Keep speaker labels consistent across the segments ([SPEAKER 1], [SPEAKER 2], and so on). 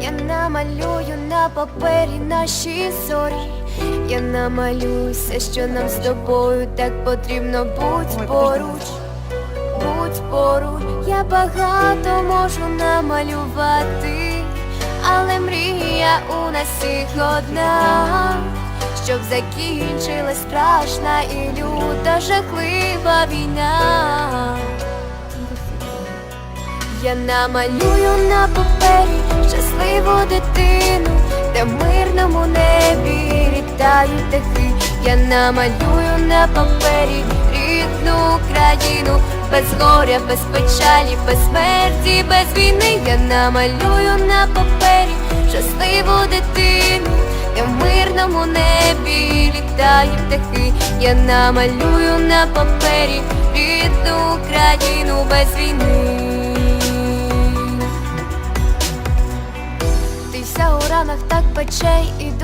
[SPEAKER 1] Я намалюю на папері наші зорі. Я намалюю все, що нам з тобою так потрібно. Будь поруч, будь поруч, я багато можу намалювати, але мрія у нас всіх одна, щоб закінчилась страшна і люта жахлива війна. Я намалюю на папері небі літають птахи. Я намалюю на папері рідну Україну, без горя, без печалі, без смерті, без війни. Я намалюю на папері щасливу дитину, де в мирному небі літають птахи. Я намалюю на папері рідну Україну без війни. Ти вся у ранах так пече і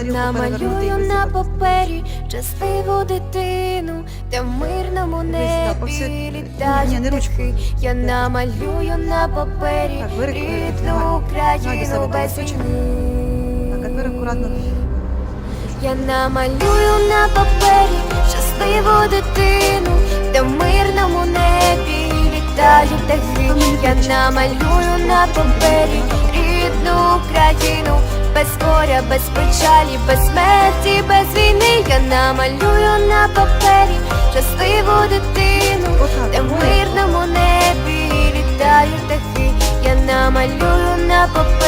[SPEAKER 2] і
[SPEAKER 1] намалюю на папері щасливу дитину, де в мирному небі літають птахи. Я намалюю на папері рідну. Україну без війни. Я намалюю на папері щасливу дитину, де в мирному небі літають птахи. Я намалюю на папері без горя, без печалі, без смерті, без війни. Я намалюю на папері щасливу дитину, де в мирному небі літають птахи. Я намалюю на папері